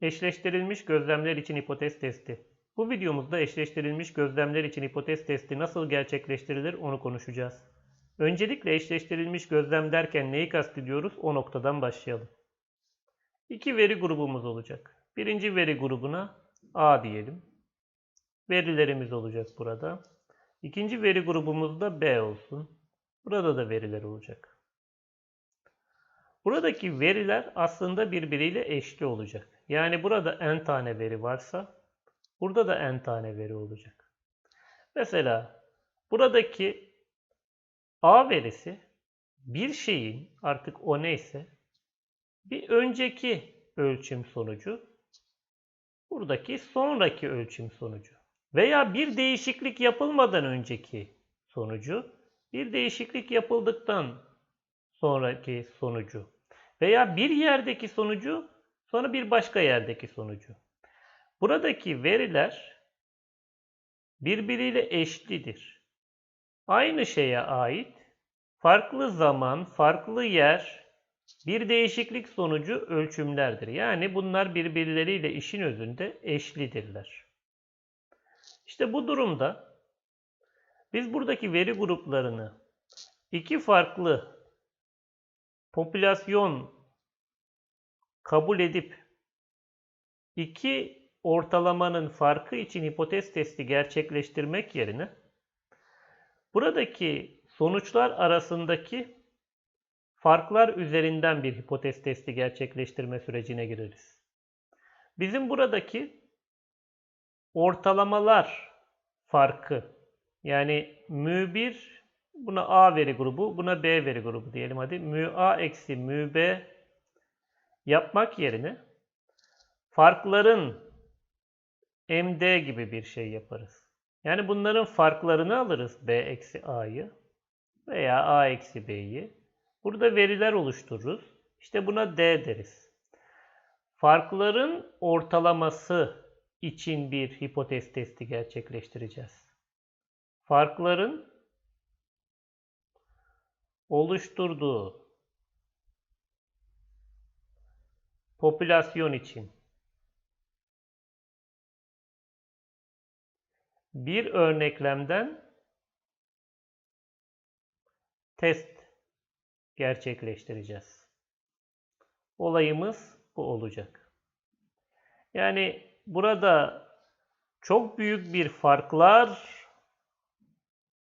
Eşleştirilmiş gözlemler için hipotez testi. Bu videomuzda eşleştirilmiş gözlemler için hipotez testi nasıl gerçekleştirilir onu konuşacağız. Öncelikle eşleştirilmiş gözlem derken neyi kastediyoruz o noktadan başlayalım. İki veri grubumuz olacak. Birinci veri grubuna A diyelim. Verilerimiz olacak burada. İkinci veri grubumuzda B olsun. Burada da veriler olacak. Buradaki veriler aslında birbiriyle eşli olacak. Yani burada n tane veri varsa burada da n tane veri olacak. Mesela buradaki A verisi bir şeyin artık o neyse bir önceki ölçüm sonucu buradaki sonraki ölçüm sonucu veya bir değişiklik yapılmadan önceki sonucu bir değişiklik yapıldıktan sonraki sonucu veya bir yerdeki sonucu sonra bir başka yerdeki sonucu. Buradaki veriler birbiriyle eşlidir. Aynı şeye ait farklı zaman, farklı yer bir değişiklik sonucu ölçümlerdir. Yani bunlar birbirleriyle işin özünde eşlidirler. İşte bu durumda biz buradaki veri gruplarını iki farklı popülasyon kabul edip iki ortalamanın farkı için hipotez testi gerçekleştirmek yerine buradaki sonuçlar arasındaki farklar üzerinden bir hipotez testi gerçekleştirme sürecine gireriz. Bizim buradaki ortalamalar farkı yani μ1 buna A veri grubu, buna B veri grubu diyelim hadi. μ A eksi μ B yapmak yerine farkların MD gibi bir şey yaparız. Yani bunların farklarını alırız B eksi A'yı veya A eksi B'yi. Burada veriler oluştururuz. İşte buna D deriz. Farkların ortalaması için bir hipotez testi gerçekleştireceğiz. Farkların oluşturduğu popülasyon için bir örneklemden test gerçekleştireceğiz. Olayımız bu olacak. Yani burada çok büyük bir farklar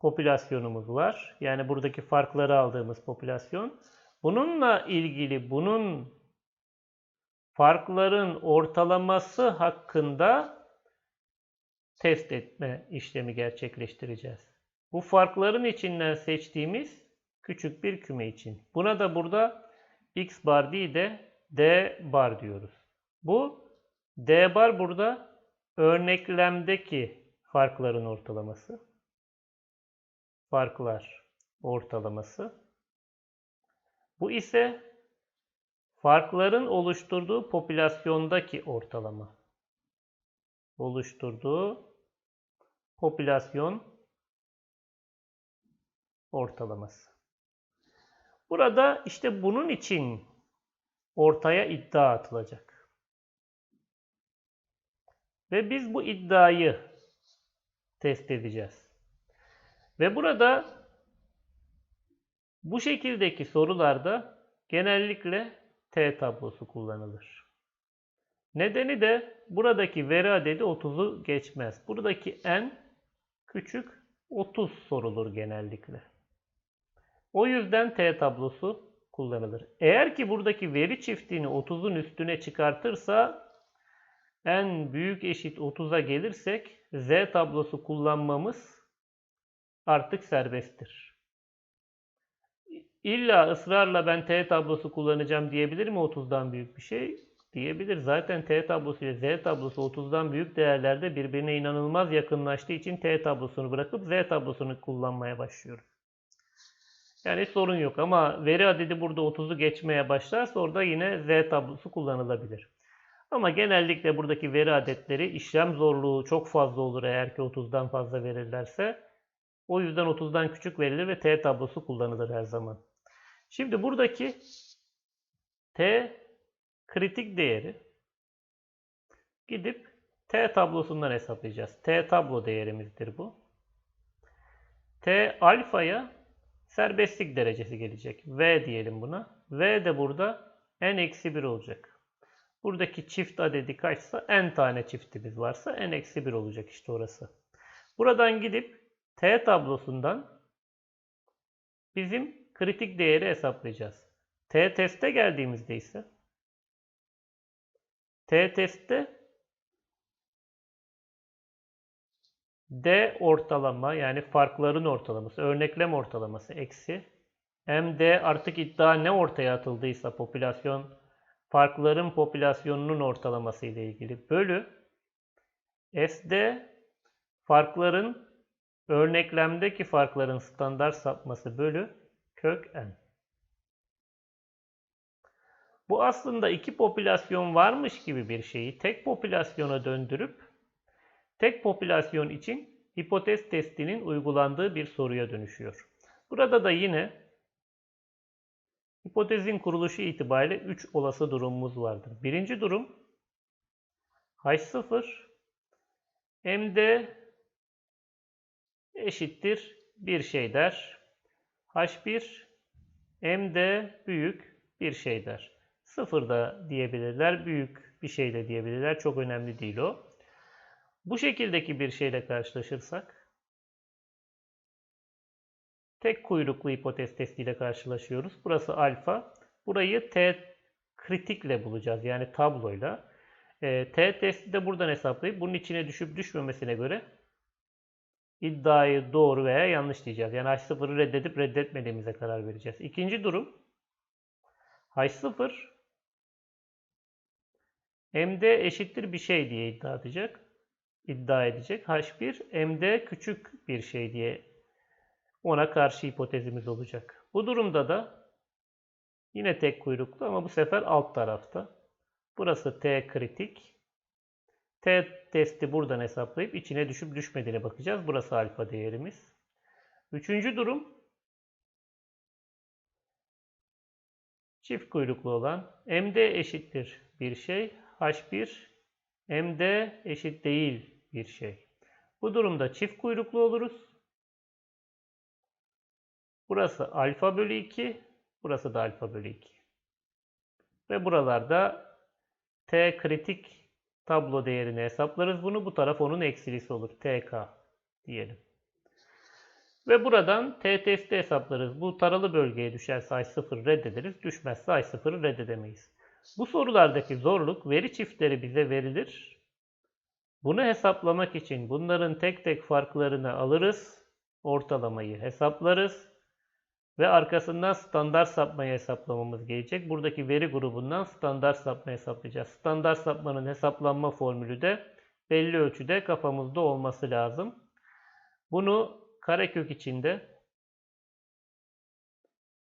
popülasyonumuz var. Yani buradaki farkları aldığımız popülasyon. Bununla ilgili bunun farkların ortalaması hakkında test etme işlemi gerçekleştireceğiz. Bu farkların içinden seçtiğimiz küçük bir küme için. Buna da burada x bar değil de d bar diyoruz. Bu d bar burada örneklemdeki farkların ortalaması. Farklar ortalaması. Bu ise farkların oluşturduğu popülasyondaki ortalama. Oluşturduğu popülasyon ortalaması. Burada işte bunun için ortaya iddia atılacak. Ve biz bu iddiayı test edeceğiz. Ve burada bu şekildeki sorularda genellikle T tablosu kullanılır. Nedeni de buradaki veri adedi 30'u geçmez. Buradaki n küçük 30 sorulur genellikle. O yüzden T tablosu kullanılır. Eğer ki buradaki veri çiftini 30'un üstüne çıkartırsa n büyük eşit 30'a gelirsek Z tablosu kullanmamız artık serbesttir. İlla ısrarla ben T tablosu kullanacağım diyebilir mi 30'dan büyük bir şey? Diyebilir. Zaten T tablosu ile Z tablosu 30'dan büyük değerlerde birbirine inanılmaz yakınlaştığı için T tablosunu bırakıp Z tablosunu kullanmaya başlıyoruz. Yani sorun yok ama veri adedi burada 30'u geçmeye başlarsa orada yine Z tablosu kullanılabilir. Ama genellikle buradaki veri adetleri işlem zorluğu çok fazla olur eğer ki 30'dan fazla verirlerse. O yüzden 30'dan küçük verilir ve T tablosu kullanılır her zaman. Şimdi buradaki T kritik değeri gidip T tablosundan hesaplayacağız. T tablo değerimizdir bu. T alfaya serbestlik derecesi gelecek. V diyelim buna. V de burada n-1 olacak. Buradaki çift adedi kaçsa n tane çiftimiz varsa n-1 olacak işte orası. Buradan gidip T tablosundan bizim kritik değeri hesaplayacağız. T teste geldiğimizde ise T testte D ortalama yani farkların ortalaması, örneklem ortalaması eksi MD artık iddia ne ortaya atıldıysa popülasyon farkların popülasyonunun ortalaması ile ilgili bölü SD farkların örneklemdeki farkların standart sapması bölü kök n. Bu aslında iki popülasyon varmış gibi bir şeyi tek popülasyona döndürüp tek popülasyon için hipotez testinin uygulandığı bir soruya dönüşüyor. Burada da yine hipotezin kuruluşu itibariyle 3 olası durumumuz vardır. Birinci durum H0 MD eşittir bir şey der. H1 MD büyük bir şey der. Sıfır da diyebilirler, büyük bir şey de diyebilirler. Çok önemli değil o. Bu şekildeki bir şeyle karşılaşırsak tek kuyruklu hipotez testiyle karşılaşıyoruz. Burası alfa. Burayı t kritikle bulacağız. Yani tabloyla. E, t testi de buradan hesaplayıp bunun içine düşüp düşmemesine göre iddiayı doğru veya yanlış diyeceğiz. Yani H0'ı reddedip reddetmediğimize karar vereceğiz. İkinci durum H0 MD eşittir bir şey diye iddia edecek. iddia edecek. H1 MD küçük bir şey diye ona karşı hipotezimiz olacak. Bu durumda da yine tek kuyruklu ama bu sefer alt tarafta. Burası T kritik. T testi buradan hesaplayıp içine düşüp düşmediğine bakacağız. Burası alfa değerimiz. Üçüncü durum çift kuyruklu olan MD eşittir bir şey. H1 MD eşit değil bir şey. Bu durumda çift kuyruklu oluruz. Burası alfa bölü 2. Burası da alfa bölü 2. Ve buralarda T kritik tablo değerini hesaplarız. Bunu bu taraf onun eksilisi olur. TK diyelim. Ve buradan T testi hesaplarız. Bu taralı bölgeye düşerse I0 reddederiz. Düşmezse I0'ı reddedemeyiz. Bu sorulardaki zorluk veri çiftleri bize verilir. Bunu hesaplamak için bunların tek tek farklarını alırız. Ortalamayı hesaplarız. Ve arkasından standart sapmayı hesaplamamız gerekecek. Buradaki veri grubundan standart sapma hesaplayacağız. Standart sapmanın hesaplanma formülü de belli ölçüde kafamızda olması lazım. Bunu karekök içinde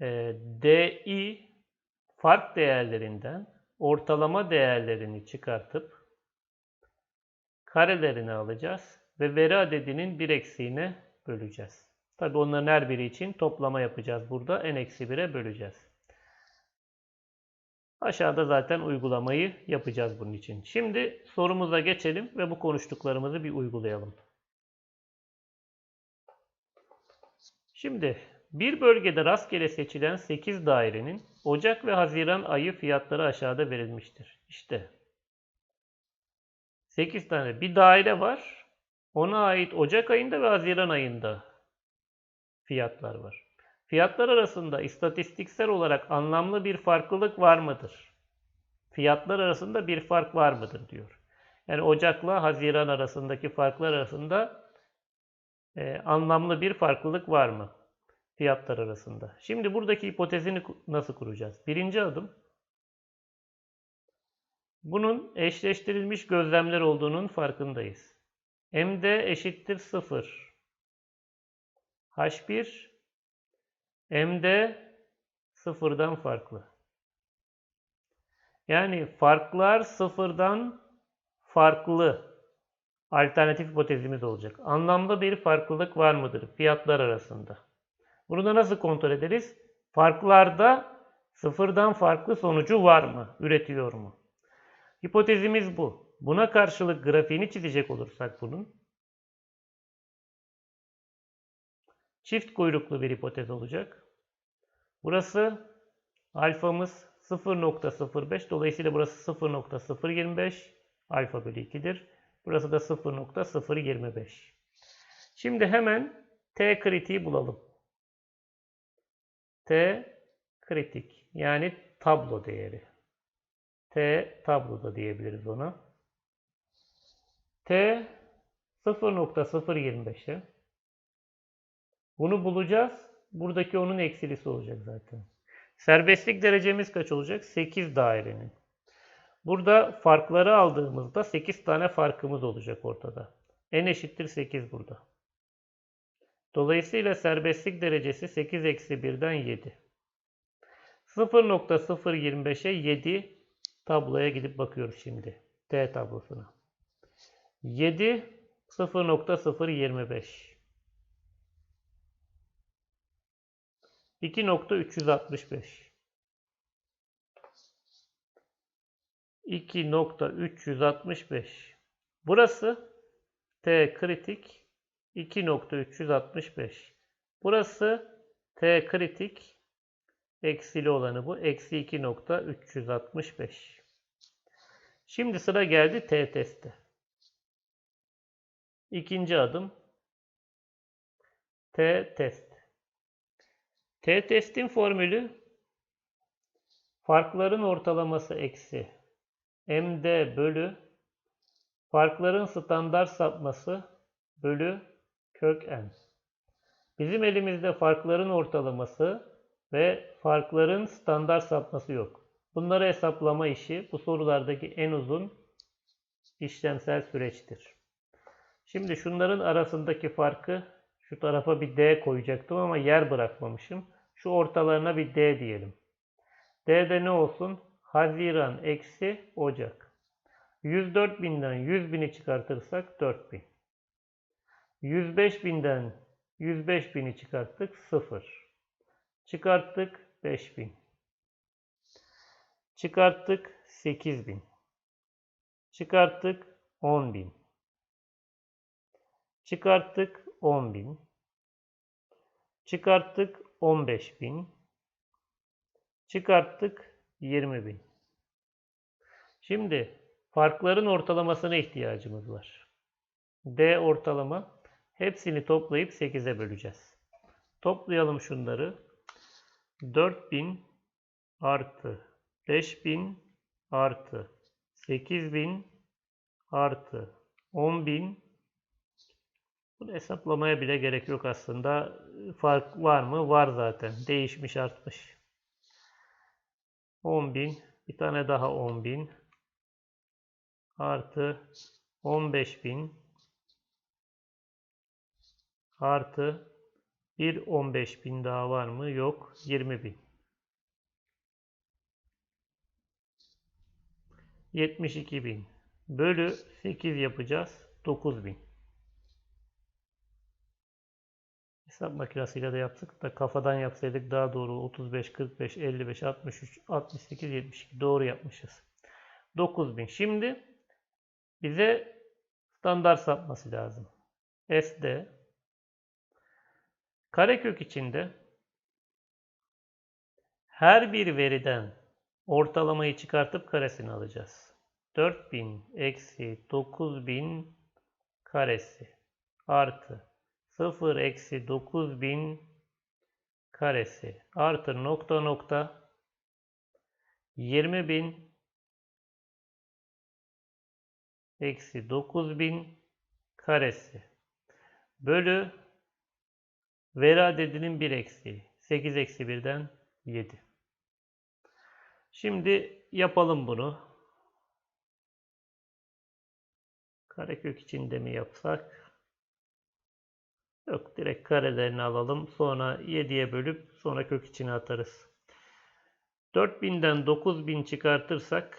e, DI fark değerlerinden ortalama değerlerini çıkartıp karelerini alacağız ve veri adedinin bir eksiğine böleceğiz. Tabi onların her biri için toplama yapacağız. Burada n-1'e böleceğiz. Aşağıda zaten uygulamayı yapacağız bunun için. Şimdi sorumuza geçelim ve bu konuştuklarımızı bir uygulayalım. Şimdi bir bölgede rastgele seçilen 8 dairenin Ocak ve Haziran ayı fiyatları aşağıda verilmiştir. İşte 8 tane bir daire var. Ona ait Ocak ayında ve Haziran ayında fiyatlar var. Fiyatlar arasında istatistiksel olarak anlamlı bir farklılık var mıdır? Fiyatlar arasında bir fark var mıdır diyor. Yani Ocak'la Haziran arasındaki farklar arasında e, anlamlı bir farklılık var mı? Fiyatlar arasında. Şimdi buradaki hipotezini nasıl kuracağız? Birinci adım bunun eşleştirilmiş gözlemler olduğunun farkındayız. MD eşittir 0. H1 MD sıfırdan farklı. Yani farklar sıfırdan farklı alternatif hipotezimiz olacak. Anlamda bir farklılık var mıdır fiyatlar arasında? Bunu da nasıl kontrol ederiz? Farklarda sıfırdan farklı sonucu var mı? Üretiyor mu? Hipotezimiz bu. Buna karşılık grafiğini çizecek olursak bunun çift kuyruklu bir hipotez olacak. Burası alfamız 0.05 dolayısıyla burası 0.025 alfa bölü 2'dir. Burası da 0.025. Şimdi hemen t kritiği bulalım. t kritik yani tablo değeri. t tabloda diyebiliriz ona. t 0.025'e bunu bulacağız. Buradaki onun eksilisi olacak zaten. Serbestlik derecemiz kaç olacak? 8 dairenin. Burada farkları aldığımızda 8 tane farkımız olacak ortada. n eşittir 8 burada. Dolayısıyla serbestlik derecesi 8 eksi 1'den 7. 0.025'e 7 tabloya gidip bakıyoruz şimdi. T tablosuna. 7 0.025 2.365 2.365 Burası T kritik 2.365 Burası T kritik eksili olanı bu. Eksi 2.365 Şimdi sıra geldi T teste. İkinci adım T test. T testin formülü farkların ortalaması eksi md bölü farkların standart sapması bölü kök n. Bizim elimizde farkların ortalaması ve farkların standart sapması yok. Bunları hesaplama işi bu sorulardaki en uzun işlemsel süreçtir. Şimdi şunların arasındaki farkı şu tarafa bir D koyacaktım ama yer bırakmamışım. Şu ortalarına bir D diyelim. D'de ne olsun? Haziran eksi Ocak. 104 binden 100 bini çıkartırsak 4000. 105 binden 105 bini çıkarttık 0. Çıkarttık 5000. Çıkarttık 8000. Çıkarttık 10000. Çıkarttık 10.000. Çıkarttık 15.000. Çıkarttık 20.000. Şimdi farkların ortalamasına ihtiyacımız var. D ortalama hepsini toplayıp 8'e böleceğiz. Toplayalım şunları. 4000 artı 5000 artı 8000 artı 10.000 bunu hesaplamaya bile gerek yok aslında. Fark var mı? Var zaten. Değişmiş artmış. 10.000 bir tane daha 10.000 artı 15.000 artı bir 15.000 daha var mı? Yok. 20.000 72.000 bölü 8 yapacağız. 9.000 Hesap makinesiyle de yaptık da kafadan yapsaydık daha doğru 35, 45, 55, 63, 68, 72 doğru yapmışız. 9000. Şimdi bize standart sapması lazım. SD karekök içinde her bir veriden ortalamayı çıkartıp karesini alacağız. 4000 eksi 9000 karesi artı 0 eksi 9000 karesi artı nokta nokta 20.000 eksi 9000 karesi bölü veri adedinin 1 eksiği 8 eksi 1'den 7. Şimdi yapalım bunu. Karekök içinde mi yapsak? Yok direkt karelerini alalım. Sonra 7'ye bölüp sonra kök içine atarız. 4000'den 9000 çıkartırsak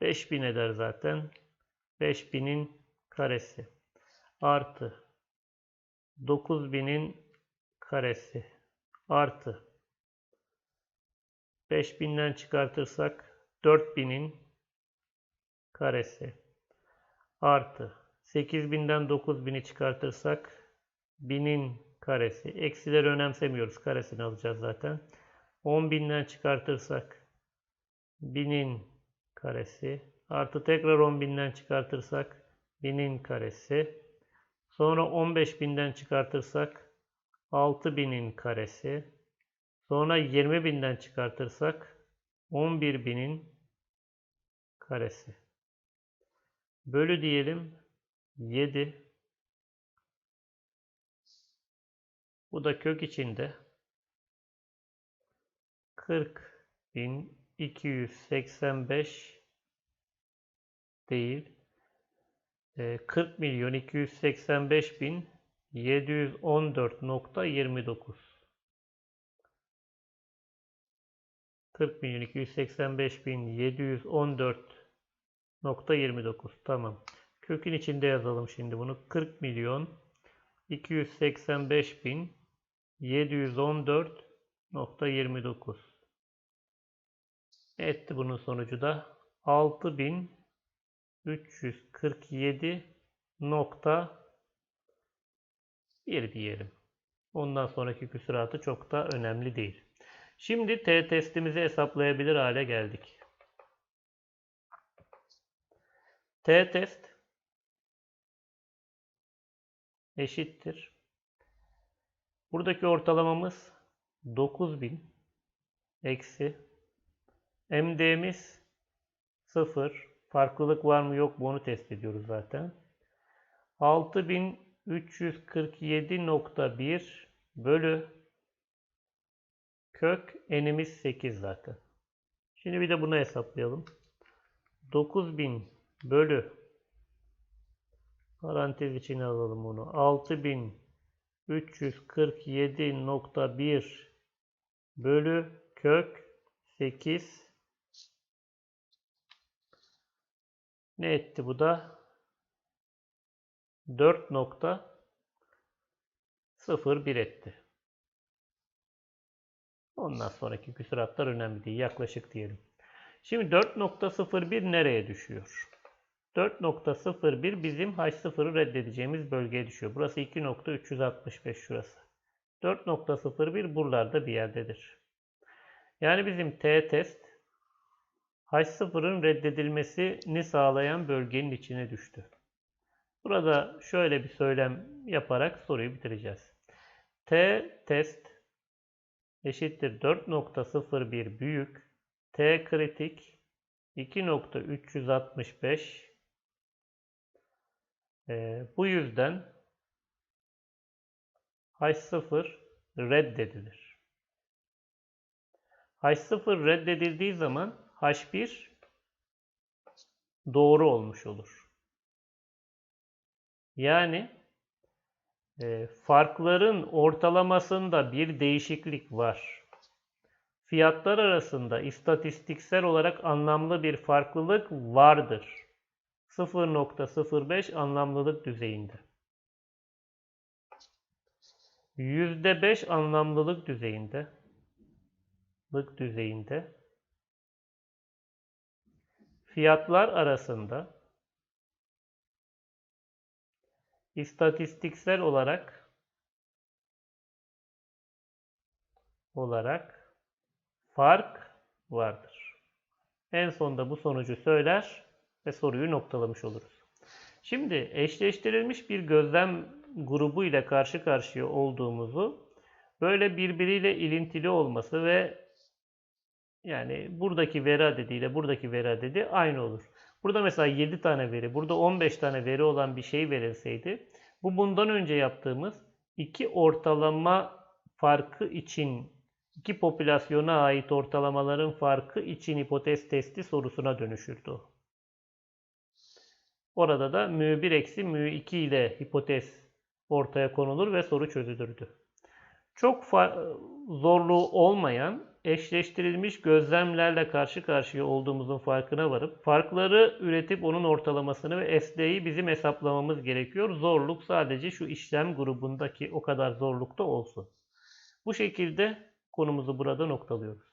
5000 eder zaten. 5000'in karesi artı 9000'in karesi artı 5000'den çıkartırsak 4000'in karesi artı 8000'den 9000'i çıkartırsak 1000'in karesi. Eksileri önemsemiyoruz. Karesini alacağız zaten. 10.000'den çıkartırsak 1000'in karesi artı tekrar 10.000'den çıkartırsak 1000'in karesi. Sonra 15.000'den çıkartırsak 6.000'in karesi. Sonra 20.000'den çıkartırsak 11.000'in karesi. Bölü diyelim 7. Bu da kök içinde 40.285 değil. e, 40 milyon 285 bin 714.29 40 milyon 285 bin 714.29 tamam. Kökün içinde yazalım şimdi bunu. 40 milyon 285 bin 714.29 etti bunun sonucu da 6347.1 diyelim. Ondan sonraki küsuratı çok da önemli değil. Şimdi t testimizi hesaplayabilir hale geldik. t test eşittir. Buradaki ortalamamız 9000 eksi MD'miz 0. Farklılık var mı yok mu onu test ediyoruz zaten. 6347.1 bölü kök n'imiz 8 zaten. Şimdi bir de bunu hesaplayalım. 9000 bölü parantez içine alalım bunu. 6347.1 bölü kök 8 ne etti bu da? 4.01 etti. Ondan sonraki küsuratlar önemli değil. Yaklaşık diyelim. Şimdi 4.01 nereye düşüyor? 4.01 bizim H0'ı reddedeceğimiz bölgeye düşüyor. Burası 2.365 şurası. 4.01 buralarda bir yerdedir. Yani bizim T test H0'ın reddedilmesini sağlayan bölgenin içine düştü. Burada şöyle bir söylem yaparak soruyu bitireceğiz. T test eşittir 4.01 büyük T kritik 2.365 ee, bu yüzden H0 reddedilir. H0 reddedildiği zaman H1 doğru olmuş olur. Yani e, farkların ortalamasında bir değişiklik var. Fiyatlar arasında istatistiksel olarak anlamlı bir farklılık vardır. 0.05 anlamlılık düzeyinde. %5 anlamlılık düzeyinde lık düzeyinde fiyatlar arasında istatistiksel olarak olarak fark vardır. En sonda bu sonucu söyler ve soruyu noktalamış oluruz. Şimdi eşleştirilmiş bir gözlem grubu ile karşı karşıya olduğumuzu böyle birbiriyle ilintili olması ve yani buradaki veri adediyle buradaki veri adedi aynı olur. Burada mesela 7 tane veri, burada 15 tane veri olan bir şey verilseydi bu bundan önce yaptığımız iki ortalama farkı için iki popülasyona ait ortalamaların farkı için hipotez testi sorusuna dönüşürdü. Orada da μ1 eksi μ2 ile hipotez ortaya konulur ve soru çözülürdü. Çok zorluğu olmayan eşleştirilmiş gözlemlerle karşı karşıya olduğumuzun farkına varıp farkları üretip onun ortalamasını ve SD'yi bizim hesaplamamız gerekiyor. Zorluk sadece şu işlem grubundaki o kadar zorlukta olsun. Bu şekilde konumuzu burada noktalıyoruz.